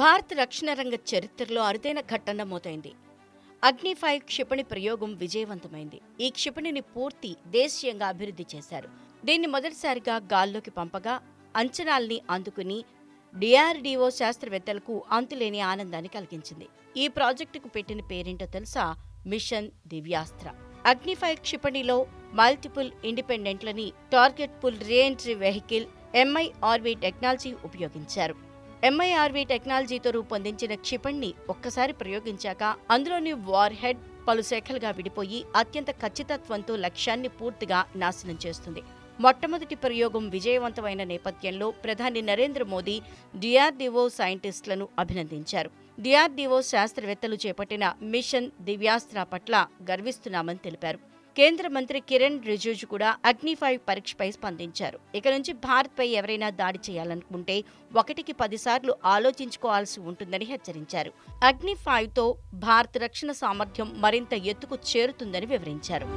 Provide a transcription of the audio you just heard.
భారత రక్షణ రంగ చరిత్రలో అరుదైన ఘట్టం నమోదైంది. అగ్ని ఫైవ్ క్షిపణి ప్రయోగం విజయవంతమైంది. ఈ క్షిపణిని పూర్తి దేశీయంగా అభివృద్ధి చేశారు. దీన్ని మొదటిసారిగా గాల్లోకి పంపగా అంచనాల్ని అందుకుని డిఆర్డీఓ శాస్త్రవేత్తలకు అంతులేని ఆనందాన్ని కలిగించింది. ఈ ప్రాజెక్టుకు పెట్టిన పేరేంటో తెలుసా? మిషన్ దివ్యాస్త్ర. అగ్నిఫై క్షిపణిలో మల్టిపుల్ ఇండిపెండెంట్లని target pull reentry vehicle MIRV technology ఉపయోగించారు. ఎంఐఆర్వి టెక్నాలజీతో రూపొందించిన క్షిపణిని ఒక్కసారి ప్రయోగించాక అందులోని వార్ హెడ్ పలు శాఖలుగా విడిపోయి అత్యంత ఖచ్చితత్వంతో లక్ష్యాన్ని పూర్తిగా నాశనం చేస్తుంది. మొట్టమొదటి ప్రయోగం విజయవంతమైన నేపథ్యంలో ప్రధాని నరేంద్ర మోదీ డిఆర్డీఓ సైంటిస్టులను అభినందించారు. డిఆర్డీఓ శాస్త్రవేత్తలు చేపట్టిన మిషన్ దివ్యాస్త్ర పట్ల గర్విస్తున్నామని తెలిపారు. కేంద్ర మంత్రి కిరణ్ రిజిజు కూడా అగ్ని ఫైవ్ పరీక్షపై స్పందించారు. ఇక నుంచి భారత్పై ఎవరైనా దాడి చేయాలనుకుంటే ఒకటికి పదిసార్లు ఆలోచించుకోవాల్సి ఉంటుందని హెచ్చరించారు. అగ్ని ఫైవ్తో భారత్ రక్షణ సామర్థ్యం మరింత ఎత్తుకు చేరుతుందని వివరించారు.